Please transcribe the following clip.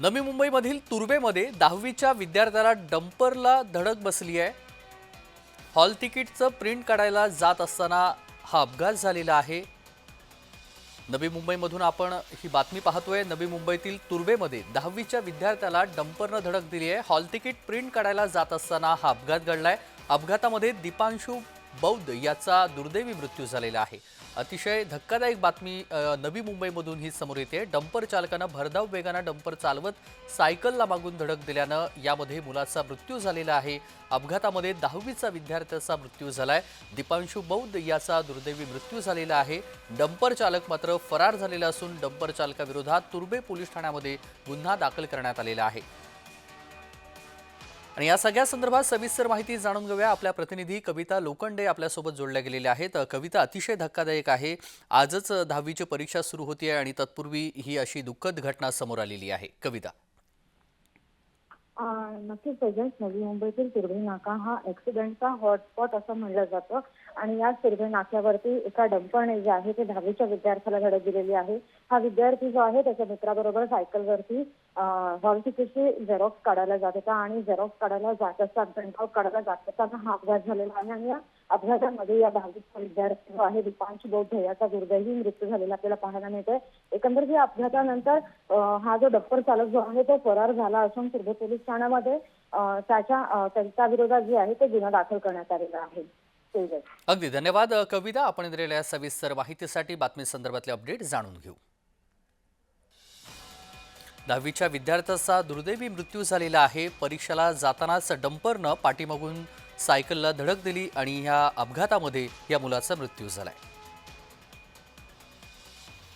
नवी मुंबईमधील तुर्बेमध्ये दहावीच्या विद्यार्थ्याला डंपरला धडक बसली आहे. हॉल तिकीटचं प्रिंट काढायला जात असताना हा अपघात झालेला आहे. नवी मुंबईमधून आपण ही बातमी पाहतोय. नवी मुंबईतील तुर्बेमध्ये दहावीच्या विद्यार्थ्याला डंपरनं धडक दिली आहे. हॉल तिकीट प्रिंट काढायला जात असताना हा अपघात घडलाय. अपघातामध्ये दीपांशू बौद्ध याचा दुर्दैवी मृत्यू झालेला आहे. अतिशय धक्कादायक बातमी नवी मुंबईमधून ही समोर येते. डंपर चालकानं भरधाव वेगानं डंपर चालवत सायकलला मागून धडक दिल्यानं यामध्ये मुलाचा मृत्यू झालेला आहे. अपघातामध्ये दहावीचा विद्यार्थ्याचा मृत्यू झालाय. दीपांशू बौद्ध याचा दुर्दैवी मृत्यू झालेला आहे. डंपर चालक मात्र फरार झालेला असून डंपर चालकाविरोधात तुर्बे पोलीस ठाण्यामध्ये गुन्हा दाखल करण्यात आलेला आहे. आणि या सगळ्या संदर्भात सविस्तर माहिती जाणून घेऊया. आपल्या प्रतिनिधी कविता लोखंडे आपल्यासोबत जोडल्या गेलेल्या आहेत. कविता अतिशय धक्कादायक आहे. आजच दहावीची परीक्षा सुरू होती आहे आणि तत्पूर्वी ही अशी दुःखद घटना समोर आलेली आहे. कविता. नक्कीच तेजस नवी मुंबईतील तिरभे नाका हा ऍक्सिडेंटचा हॉटस्पॉट असं म्हणलं जातं. आणि या तिरभे नाक्यावरती एका डंपरने जे आहे ते दहावीच्या विद्यार्थ्याला धडक दिलेली आहे. हा विद्यार्थी जो आहे त्याच्या मित्राबरोबर सायकलवरती हॉल झेरॉक्स काढायला जात होता. आणि झेरॉक्स काढायला जात असताना प्रिंटआउट काढायला जात असताना हा अपघात झालेला आहे. आणि या अपघातामध्ये या दहावीचा विद्यार्थी जो आहे दीपांश बौद्ध याचा दुर्दैवी मृत्यू झालेला आपल्याला पाहायला मिळतोय. एकंदरीत या अपघातानंतर हा जो डप्पर चालक जो आहे तो फरार झाला असून तुर्भे पोलीस ठाण्यामध्ये त्याच्या त्यांच्या विरोधात जे आहे ते गुन्हा दाखल करण्यात आलेला आहे. अगदी धन्यवाद कविता. आपण दिलेल्या सविस्तर माहितीसाठी बातमी संदर्भातले अपडेट जाणून घेऊ. दहावीच्या विद्यार्थ्याचा दुर्दैवी मृत्यू झालेला आहे. परीक्षेला जातानाच डंपरनं पाठीमागून सायकलला धडक दिली आणि ह्या अपघातामध्ये या मुलाचा मृत्यू झालाय.